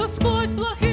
Господь благий.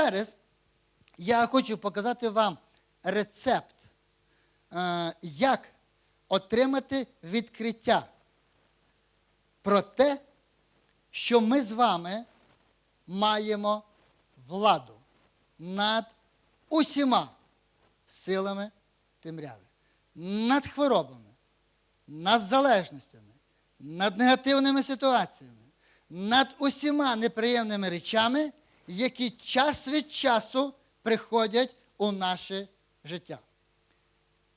Зараз я хочу показати вам рецепт, е, як отримати відкриття. Про те, що ми з вами маємо владу над усіма силами темряви, над хворобами, над залежностями, над негативними ситуаціями, над усіма неприємними речами, які час від часу приходять у наше життя.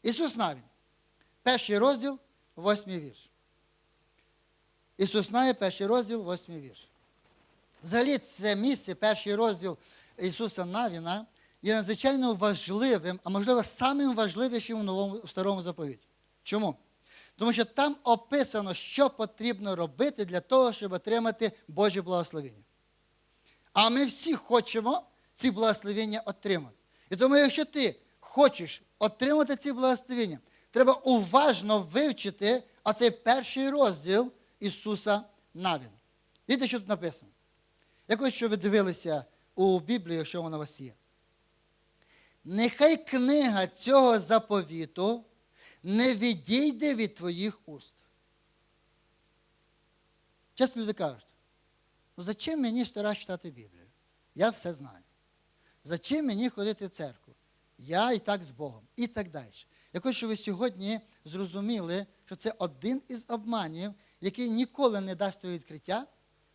Ісус Навін, перший розділ, восьмий вірш. Ісус Навін, перший розділ, восьмий вірш. Взагалі, це місце, перший розділ Ісуса Навіна, є надзвичайно важливим, а можливо, самим важливішим у новому в старому заповіті. Чому? Тому що там описано, що потрібно робити для того, щоб отримати Боже благословення. А ми всі хочемо ці благословення отримати. І тому, якщо ти хочеш отримати ці благословення, треба уважно вивчити оцей перший розділ Ісуса Навіна. Дивіться, що тут написано. Я хочу, щоб ви дивилися у Біблію, якщо вона у вас є. Нехай книга цього заповіту не відійде від твоїх уст. Часто люди кажуть, ну зачем мені сто раз читати Біблію? Я все знаю. Зачем мені ходити в церкву? Я і так з Богом. І так далі. Я хочу, щоб ви сьогодні зрозуміли, що це один із обманів, який ніколи не дасть відкриття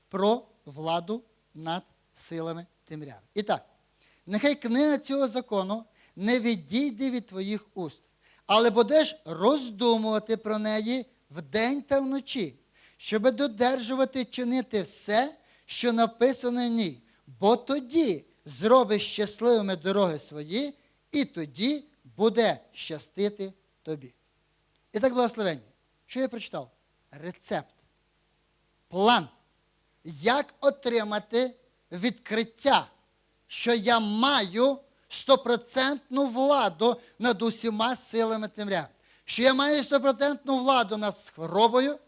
про владу над силами темряви. І так, нехай книга цього закону не відійде від твоїх уст, але будеш роздумувати про неї вдень та вночі, щоб додержувати чинити все, що написано в ній, бо тоді зробиш щасливими дороги свої, і тоді буде щастити тобі. І так, благословення. Що я прочитав? Рецепт, план, як отримати відкриття, що я маю стопроцентну владу над усіма силами темряви. Що я маю стопроцентну владу над хворобою,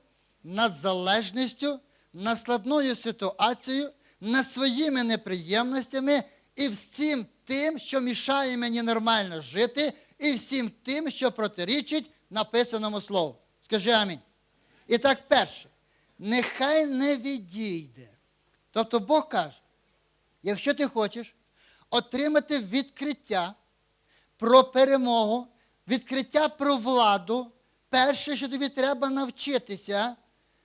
над залежністю, над складною ситуацією, над своїми неприємностями і всім тим, що мішає мені нормально жити, і всім тим, що протирічить написаному слову. Скажи амінь. І так, перше, нехай не відійде. Тобто Бог каже, якщо ти хочеш отримати відкриття про перемогу, відкриття про владу, перше, що тобі треба навчитися,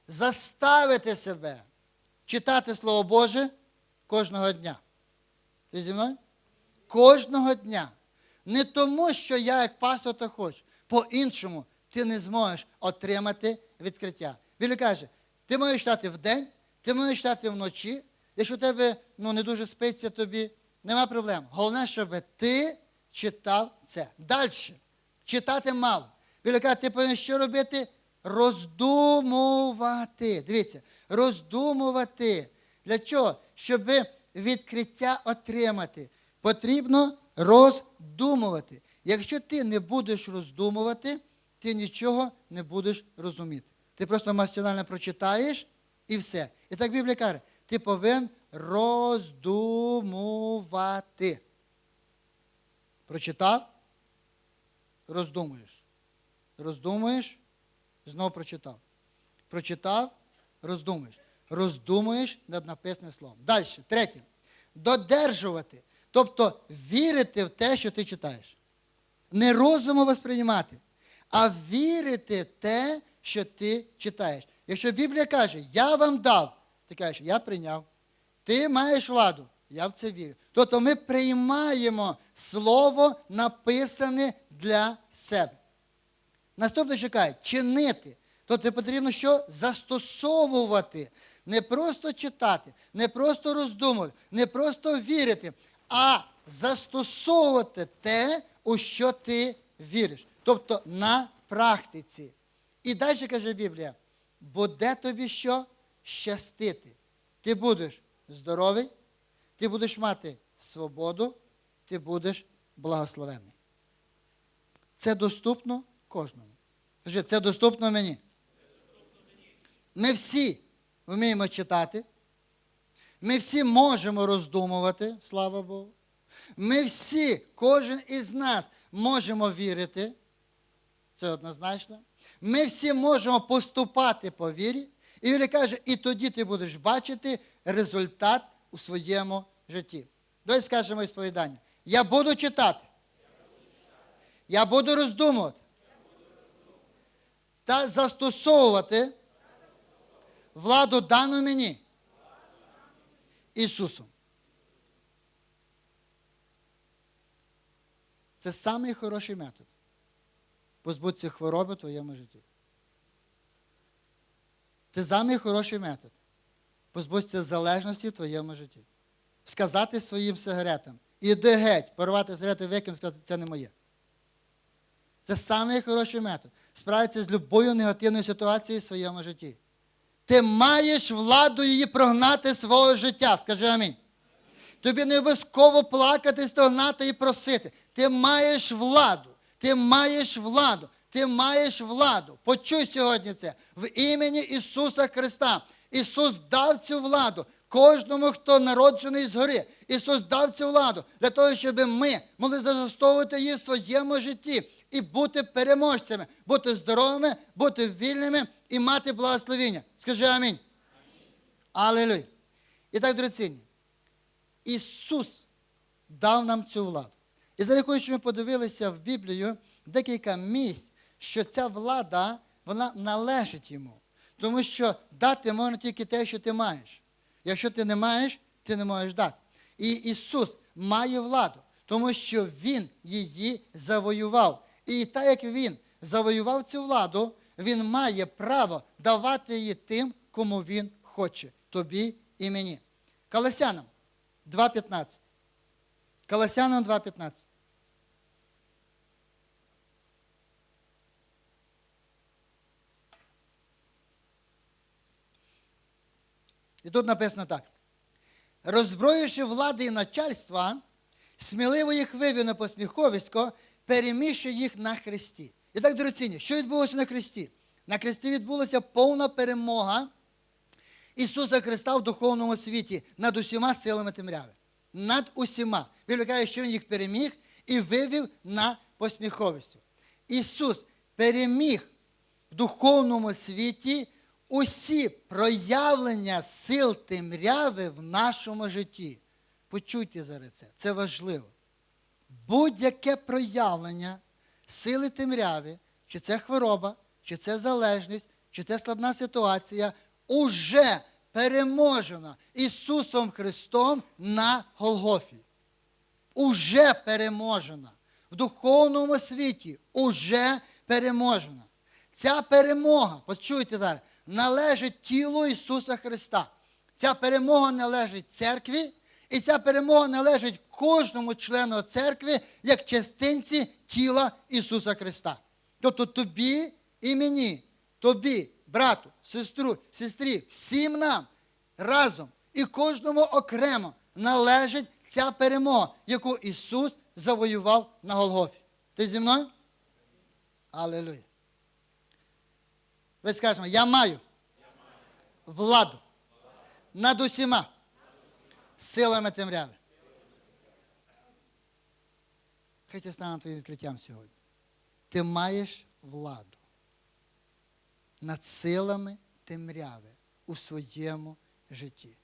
заставити себе читати Слово Боже кожного дня. Ти зі мною? Кожного дня. Не тому, що я, як пастор, так хочу. По-іншому ти не зможеш отримати відкриття. Біблія каже, ти можеш читати вдень, ти можеш читати вночі. Якщо тебе ну, не дуже спиться тобі, нема проблем. Головне, щоб ти читав це. Далі. Читати мало. Біблія каже, ти повинен що робити? Роздумувати. Дивіться, роздумувати. Для чого? Щоб відкриття отримати, потрібно роздумувати. Якщо ти не будеш роздумувати, ти нічого не будеш розуміти. Ти просто машинально прочитаєш і все. І так Біблія каже, ти повинен роздумувати. Прочитав, роздумуєш. Роздумуєш, знову прочитав. Прочитав, роздумуєш. Роздумуєш над написаним словом. Далі, третє. Додержувати. Тобто вірити в те, що ти читаєш. Не розуму восприймати, а вірити в те, що ти читаєш. Якщо Біблія каже, я вам дав, ти кажеш, я прийняв. Ти маєш владу, я в це вірю. Тобто ми приймаємо слово, написане для себе. Наступне чекає чинити. Тобто потрібно що? Застосовувати. Не просто читати, не просто роздумувати, не просто вірити, а застосовувати те, у що ти віриш. Тобто на практиці. І далі каже Біблія: буде тобі що? Щастити. Ти будеш здоровий, ти будеш мати свободу, ти будеш благословений. Це доступно кожному. Скажи, це доступно мені. Ми всі вміємо читати. Ми всі можемо роздумувати, слава Богу. Ми всі, кожен із нас, можемо вірити. Це однозначно. Ми всі можемо поступати по вірі. І він каже, і тоді ти будеш бачити результат у своєму житті. Давай скажемо ісповідання. Я буду читати. Я буду роздумувати. Та застосовувати владу дану мені Ісусом. Це самий хороший метод. Позбутися хвороби в твоєму житті. Це самий хороший метод. Позбутися залежності в твоєму житті. Сказати своїм сигаретам, іди геть, порвати сигарети, викинути, сказати, це не моє. Це самий хороший метод. Справитися з любою негативною ситуацією в своєму житті. Ти маєш владу її прогнати з свого життя. Скажи амінь. Тобі не обов'язково плакати, стогнати і просити. Ти маєш владу. Ти маєш владу. Ти маєш владу. Почуй сьогодні це. В імені Ісуса Христа. Ісус дав цю владу кожному, хто народжений згори. Ісус дав цю владу для того, щоб ми могли застосовувати її в своєму житті і бути переможцями, бути здоровими, бути вільними і мати благословіння. Скажи амінь. Алілуй. І так, дорогоцінні, Ісус дав нам цю владу. І я ми подивилися в Біблію декілька місць, що ця влада, вона належить йому. Тому що дати можна тільки те, що ти маєш. Якщо ти не маєш, ти не можеш дати. І Ісус має владу, тому що Він її завоював. І так як Він завоював цю владу, Він має право давати її тим, кому Він хоче, тобі і мені. Колосянам 2.15. Колосянам 2.15. І тут написано так. Роззброївши влади і начальства, сміливо їх вивів на посміховисько, переміщує їх на хресті. І так, дорогоцінні, що відбулося на хресті? На хресті відбулася повна перемога Ісуса Христа в духовному світі над усіма силами темряви. Над усіма. Біблія каже, що Він їх переміг і вивів на посміховисько. Ісус переміг в духовному світі усі проявлення сил темряви в нашому житті. Почуйте зараз це, це важливо. Будь-яке проявлення сили темряви, чи це хвороба, чи це залежність, чи це складна ситуація, уже переможена Ісусом Христом на Голгофі. Уже переможена. В духовному світі уже переможена. Ця перемога, почуйте зараз, належить тілу Ісуса Христа. Ця перемога належить церкві, і ця перемога належить кожному члену церкви як частинці тіла Ісуса Христа. Тобто тобі і мені, тобі брату, сестру, сестрі, всім нам разом і кожному окремо належить ця перемога, яку Ісус завоював на Голгофі. Ти зі мною? Аллилуйя. Ви скажемо, я маю владу над усіма силами темряви. Хай це стане твоїм відкриттям сьогодні. Ти маєш владу над силами темряви у своєму житті.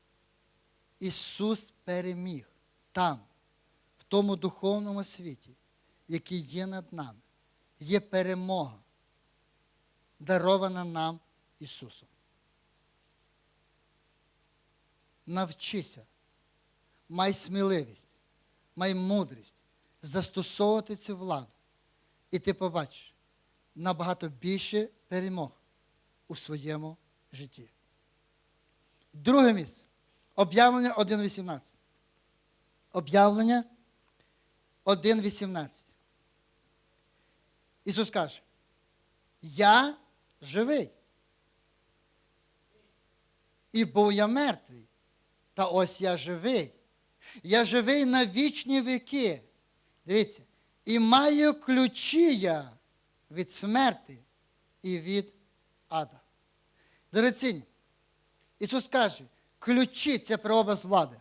Ісус переміг там, в тому духовному світі, який є над нами. Є перемога, дарована нам Ісусом. Навчися, май сміливість, май мудрість застосовувати цю владу. І ти побачиш набагато більше перемог у своєму житті. Друге місце. Об'явлення 1.18. Об'явлення 1.18. Ісус каже, я живий. І був я мертвий. Та ось я живий. Я живий на вічні віки. Дивіться, і маю ключі я від смерти і від ада. Дорогоцінні, Ісус каже, ключі це прообраз влади.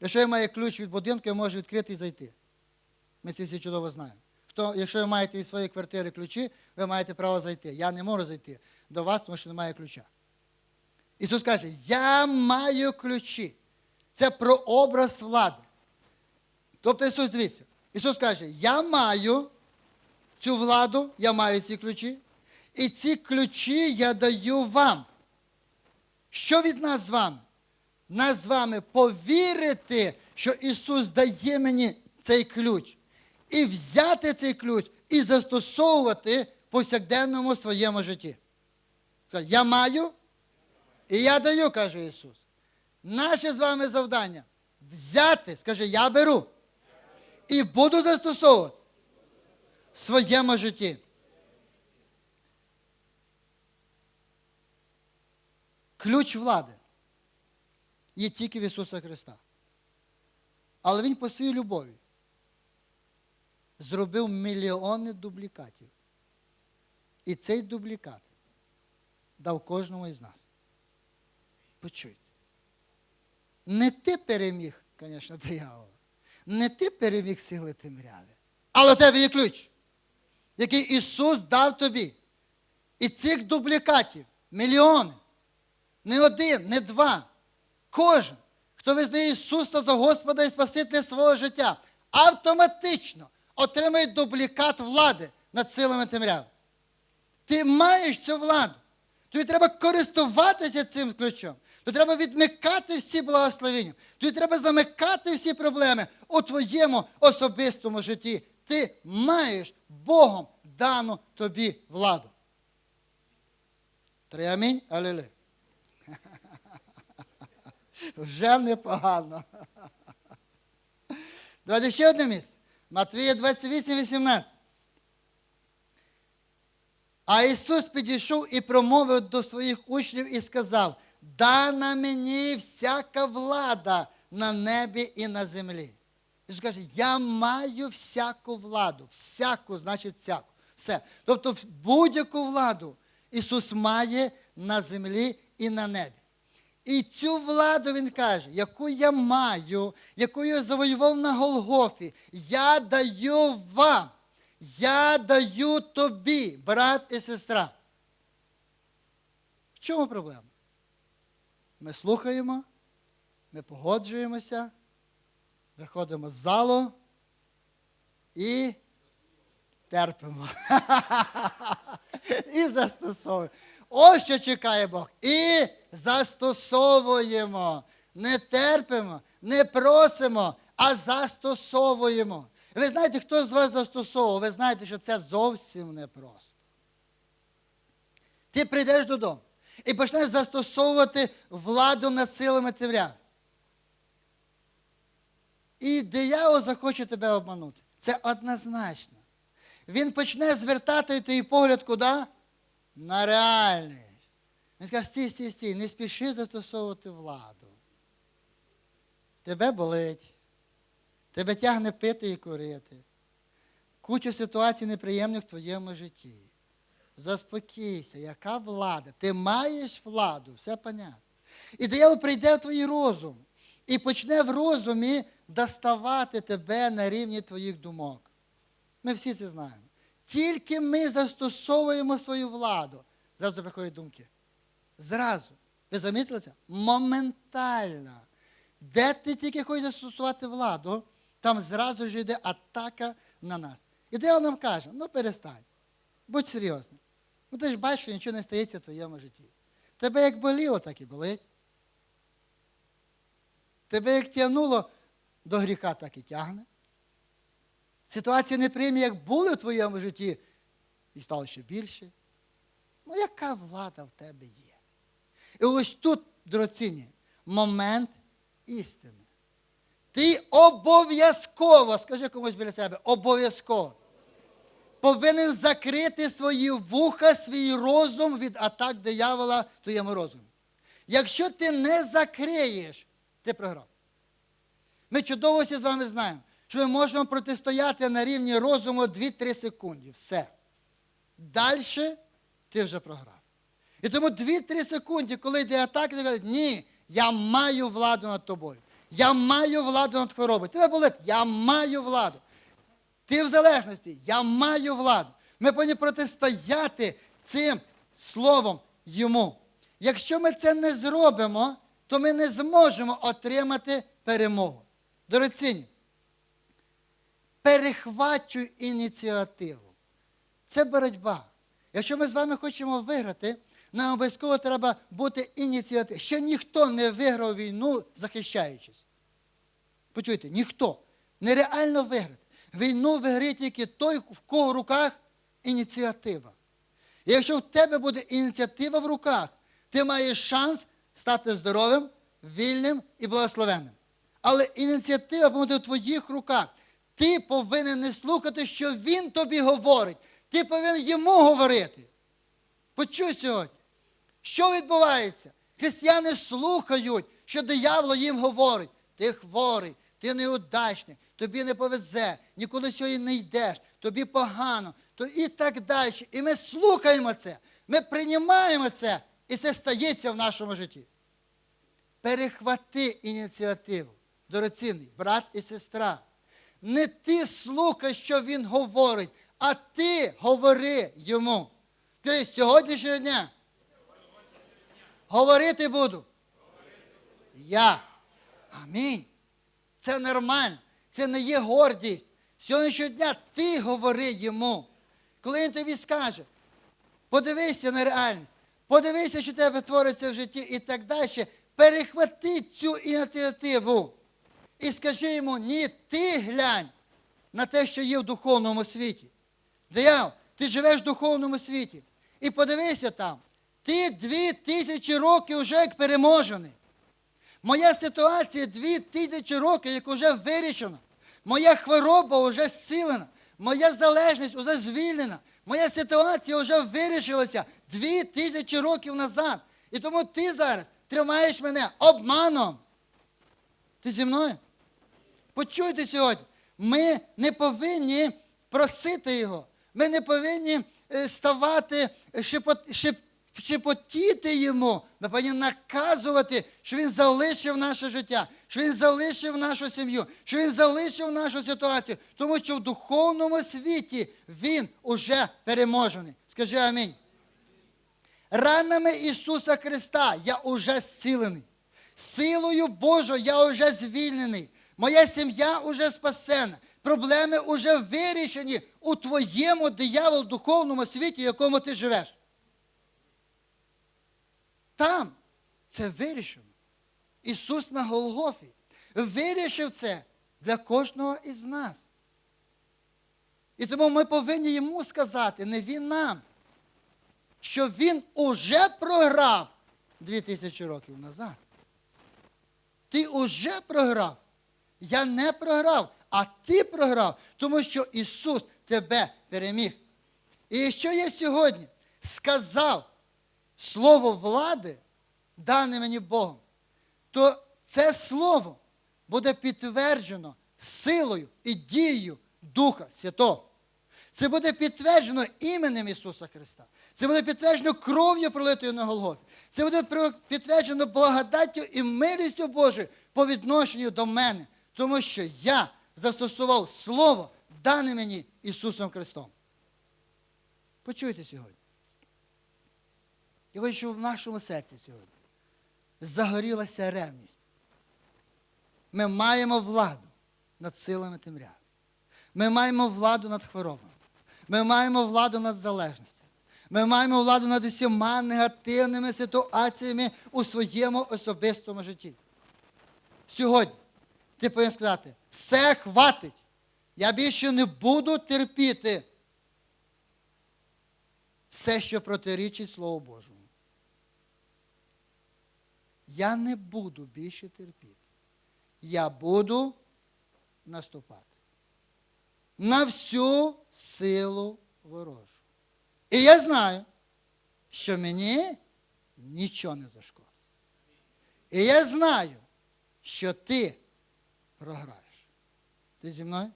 Якщо я маю ключ від будинку, я можу відкрити і зайти. Ми це всі чудово знаємо. Хто, якщо ви маєте від своєї квартири ключі, ви маєте право зайти. Я не можу зайти до вас, тому що немає ключа. Ісус каже, я маю ключі. Це прообраз влади. Тобто Ісус дивіться, Ісус каже, я маю цю владу, я маю ці ключі, і ці ключі я даю вам. Що від нас з вами? Нас з вами повірити, що Ісус дає мені цей ключ, і взяти цей ключ і застосовувати в повсякденному своєму житті. Я маю і я даю, каже Ісус. Наше з вами завдання взяти, скажи, я беру і буду застосовувати в своєму житті. Ключ влади є тільки в Ісуса Христа. Але Він по своїй любові зробив мільйони дублікатів. І цей дублікат дав кожному із нас. Почуйте. Не ти переміг, звісно, диявола. Не ти переміг сили темряви. Але у тебе є ключ, який Ісус дав тобі. І цих дублікатів мільйони. Не один, не два. Кожен, хто визнає Ісуса за Господа і Спасителя свого життя, автоматично отримає дублікат влади над силами темряви. Ти маєш цю владу. Тобі треба користуватися цим ключом. Тобі треба відмикати всі благословення. Тобі треба замикати всі проблеми у твоєму особистому житті. Ти маєш Богом дану тобі владу. Три амінь. Вже непогано. Давайте ще одне місце. Матвія 28, 18. А Ісус підійшов і промовив до своїх учнів і сказав: дана мені всяка влада на небі і на землі. Ісус каже, я маю всяку владу. Всяку, значить, всяку. Все. Тобто будь-яку владу Ісус має на землі і на небі. І цю владу він каже, яку я маю, яку я завоював на Голгофі, я даю вам. Я даю тобі, брат і сестра. В чому проблема? Ми слухаємо, ми погоджуємося, виходимо з залу і терпимо. І застосовуємо. Ось що чекає Бог. І застосовуємо. Не терпимо, не просимо, а застосовуємо. Ви знаєте, хто з вас застосовував? Ви знаєте, що це зовсім непросто. Ти прийдеш додому і почнеш застосовувати владу над силами темряви. І диявол захоче тебе обманути. Це однозначно. Він почне звертати твій погляд куди? На реальність. Він сказав, стій, стій, стій, не спіши застосовувати владу. Тебе болить, тебе тягне пити і курити. Куча ситуацій неприємних в твоєму житті. Заспокійся, яка влада? Ти маєш владу, все понятно. І диявол прийде в твій розум і почне в розумі доставати тебе на рівні твоїх думок. Ми всі це знаємо. Тільки ми застосовуємо свою владу. Зразу приходять думки. Зразу. Ви замітили це? Моментально. Де ти тільки хочеш застосувати владу, там зразу ж йде атака на нас. І диявол нам каже, ну перестань, будь серйозним. Ну ти ж бачиш, що нічого не стається в твоєму житті. Тебе як боліло, так і болить. Тебе як тягнуло до гріха, так і тягне. Ситуації неприємні, як були в твоєму житті, і стало ще більше. Ну, яка влада в тебе є? І ось тут, дорогоцінні, момент істини. Ти обов'язково, скажи комусь біля себе, обов'язково повинен закрити свої вуха, свій розум від атак диявола твоєму розумі. Якщо ти не закриєш, ти програв. Ми чудово всі з вами знаємо, що ми можемо протистояти на рівні розуму 2-3 секунди. Все. Далі ти вже програв. І тому 2-3 секунди, коли йде атака, ти кажеш, ні, я маю владу над тобою. Я маю владу над хворобою. Тебе болить, я маю владу. Ти в залежності, я маю владу. Ми повинні протистояти цим словом йому. Якщо ми це не зробимо, то ми не зможемо отримати перемогу. Дорогоцінні, перехвачуй ініціативу. Це боротьба. Якщо ми з вами хочемо виграти, нам обов'язково треба бути ініціативним. Ще ніхто не виграв війну, захищаючись. Почуйте, ніхто. Нереально виграти. Війну виграє тільки той, в кого в руках ініціатива. І якщо в тебе буде ініціатива в руках, ти маєш шанс стати здоровим, вільним і благословенним. Але ініціатива буде в твоїх руках. Ти повинен не слухати, що він тобі говорить. Ти повинен йому говорити. Почуй сьогодні, що відбувається? Християни слухають, що диявол їм говорить. Ти хворий, ти неудачний, тобі не повезе, нікуди сьогодні не йдеш, тобі погано, то і так далі. І ми слухаємо це, ми приймаємо це, і це стається в нашому житті. Перехвати ініціативу, дорогоцінний, брат і сестра. Не ти слухай, що він говорить, а ти говори йому. Ти сьогоднішнього дня говорити буду. Я. Амінь. Це нормально. Це не є гордість. Сьогоднішнього дня ти говори йому. Коли він тобі скаже, подивися на реальність, подивися, що тебе твориться в житті і так далі. Перехвати цю ініціативу. І скажи йому, ні, ти глянь на те, що є в духовному світі. Диявол, ти живеш в духовному світі. І подивися там, ти дві тисячі років вже як переможений. Моя ситуація дві тисячі років, як вже вирішена. Моя хвороба вже зцілена. Моя залежність вже звільнена. Моя ситуація вже вирішилася дві тисячі років назад. І тому ти зараз тримаєш мене обманом. Ти зі мною? Почуйте сьогодні, ми не повинні просити його. Ми не повинні е, ставати, шепот, шеп, шепотіти йому. Ми повинні наказувати, що він залишив наше життя, що він залишив нашу сім'ю, що він залишив нашу ситуацію, тому що в духовному світі він уже переможений. Скажи амінь. Ранами Ісуса Христа я уже зцілений. Силою Божою я вже звільнений. Моя сім'я уже спасена. Проблеми вже вирішені у твоєму диявол духовному світі, в якому ти живеш. Там це вирішено. Ісус на Голгофі вирішив це для кожного із нас. І тому ми повинні йому сказати, не він нам, що він уже програв 2000 років назад. Ти уже програв. Я не програв, а ти програв, тому що Ісус тебе переміг. І що я сьогодні сказав слово влади, дане мені Богом, то це слово буде підтверджено силою і дією Духа Святого. Це буде підтверджено іменем Ісуса Христа. Це буде підтверджено кров'ю пролитою на Голгофі. Це буде підтверджено благодаттю і милістю Божою по відношенню до мене, тому що я застосував Слово, дане мені Ісусом Христом. Почуйте сьогодні. Я хочу, щоб в нашому серці сьогодні загорілася ревність. Ми маємо владу над силами темряви. Ми маємо владу над хворобами. Ми маємо владу над залежністю. Ми маємо владу над усіма негативними ситуаціями у своєму особистому житті. Сьогодні ти повинен сказати, все хватить. Я більше не буду терпіти все, що протирічить Слову Божому. Я не буду більше терпіти. Я буду наступати на всю силу ворожу. І я знаю, що мені нічого не зашкодить. І я знаю, що ти програєш. Ти зі мною?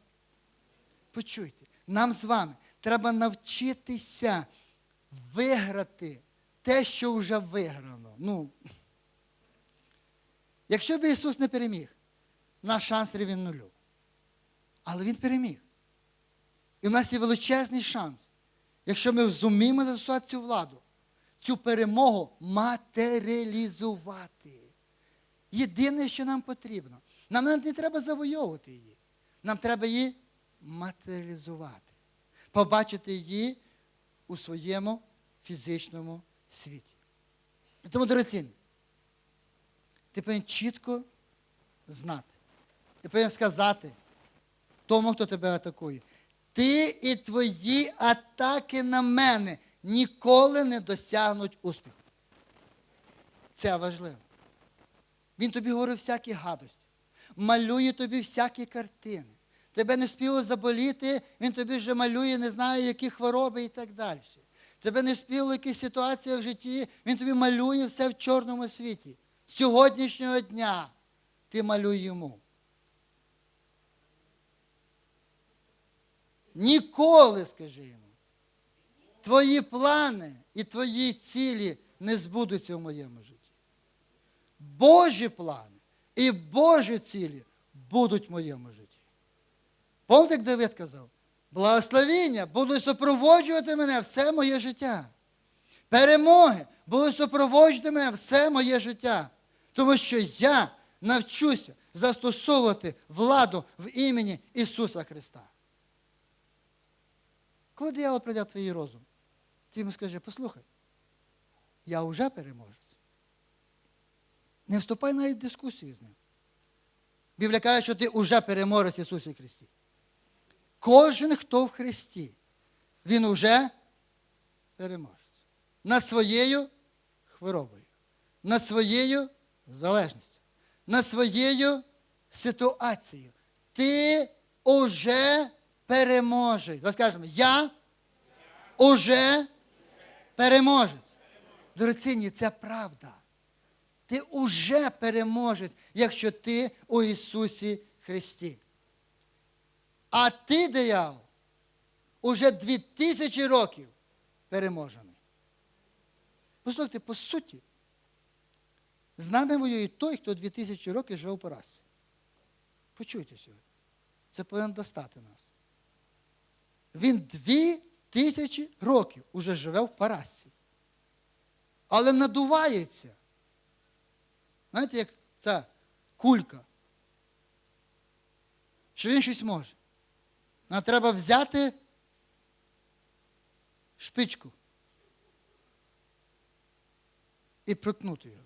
Почуйте, нам з вами треба навчитися виграти те, що вже виграно. Ну, якщо б Ісус не переміг, наш шанс рівень нулю. Але Він переміг. І в нас є величезний шанс, якщо ми зуміємо застосувати цю владу, цю перемогу матеріалізувати. Єдине, що нам потрібно, нам не треба завойовувати її. Нам треба її матеріалізувати, побачити її у своєму фізичному світі. Тому, дорогоцінні, ти повинен чітко знати. Ти повинен сказати тому, хто тебе атакує. Ти і твої атаки на мене ніколи не досягнуть успіху. Це важливо. Він тобі говорить всякі гадості, малює тобі всякі картини. Тебе не спіло заболіти, він тобі вже малює, не знаю, які хвороби і так далі. Тебе не спіло якісь ситуації в житті, він тобі малює все в чорному світі. Сьогоднішнього дня ти малюй йому. Ніколи, скажи йому. Твої плани і твої цілі не збудуться в моєму житті. Божі плани і Божі цілі будуть в моєму житті. Пам'ятаєте, як Давид казав? Благословіння будуть супроводжувати мене все моє життя. Перемоги будуть супроводжувати мене все моє життя. Тому що я навчуся застосовувати владу в імені Ісуса Христа. Коли диявол прийде в твій розум, ти йому скажи, послухай, я вже переможець. Не вступай навіть в дискусію з ним. Біблія каже, що ти вже переможець Ісусі Христі. Кожен, хто в Христі, він уже переможець. Над своєю хворобою, над своєю залежністю, над своєю ситуацією. Ти уже переможець. Давай скажемо, я уже переможець. Дорогоцінні, це правда. Ти уже переможець, якщо ти у Ісусі Христі. А ти, диявол, уже дві тисячі років переможений. Послухайте, по суті, з нами воює той, хто дві тисячі років живе в поразці. Почуйте сьогодні. Це повинно достати нас. Він дві тисячі років уже живе в поразці. Але надувається. Знаєте, як ця кулька. Що він щось може. Нам треба взяти шпичку і проткнути його.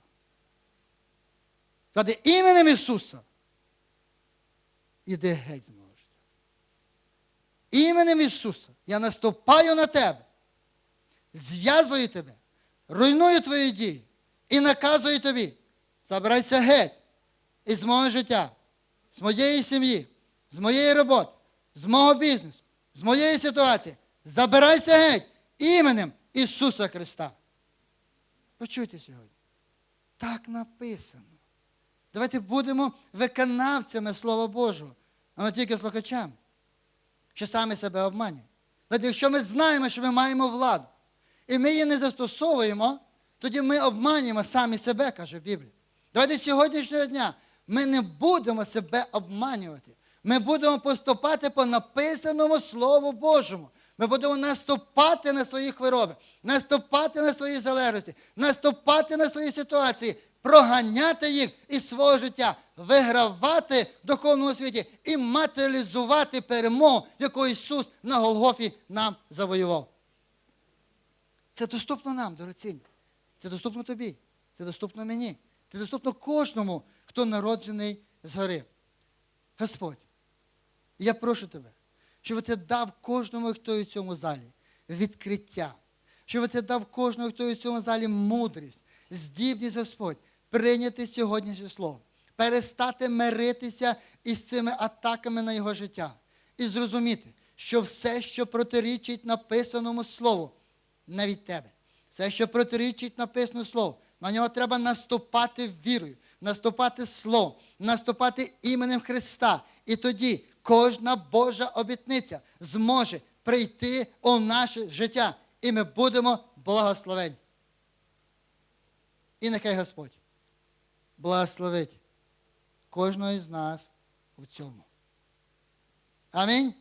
Сказати іменем Ісуса. Іди геть з мого життя. Іменем Ісуса я наступаю на тебе, зв'язую тебе, руйную твої дії і наказую тобі. Забирайся геть із мого життя, з моєї сім'ї, з моєї роботи, з мого бізнесу, з моєї ситуації. Забирайся геть іменем Ісуса Христа. Почуйте сьогодні. Так написано. Давайте будемо виконавцями Слова Божого, а не тільки слухачами, що самі себе обманюють. Знаєте, якщо ми знаємо, що ми маємо владу, і ми її не застосовуємо, тоді ми обманюємо самі себе, каже Біблія. Давайте з сьогоднішнього дня ми не будемо себе обманювати. Ми будемо поступати по написаному Слову Божому. Ми будемо наступати на свої хвороби, наступати на свої залежності, наступати на свої ситуації, проганяти їх із свого життя, вигравати в духовному світі і матеріалізувати перемогу, яку Ісус на Голгофі нам завоював. Це доступно нам, дорогоцінні. Це доступно тобі, це доступно мені, це доступно кожному, хто народжений згори. Господь, я прошу тебе, щоб ти дав кожному, хто у цьому залі, відкриття, щоб ти дав кожному, хто у цьому залі мудрість, здібність, Господь, прийняти сьогоднішнє слово, перестати миритися із цими атаками на його життя і зрозуміти, що все, що протирічить написаному слову, не від тебе. Все, що протирічить написане слово, на нього треба наступати вірою, наступати словом, наступати іменем Христа. І тоді кожна Божа обітниця зможе прийти у наше життя, і ми будемо благословені. І нехай Господь благословить кожного із нас у цьому. Амінь.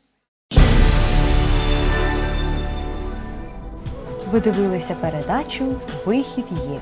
Ви дивилися передачу Вихід є.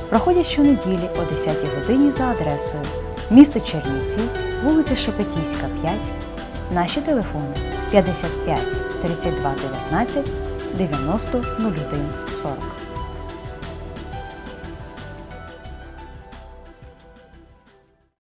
проходять щонеділі о 10 годині за адресою місто Чернівці, вулиця Шепетівська, 5. Наші телефони 55 32 19 90 01 40.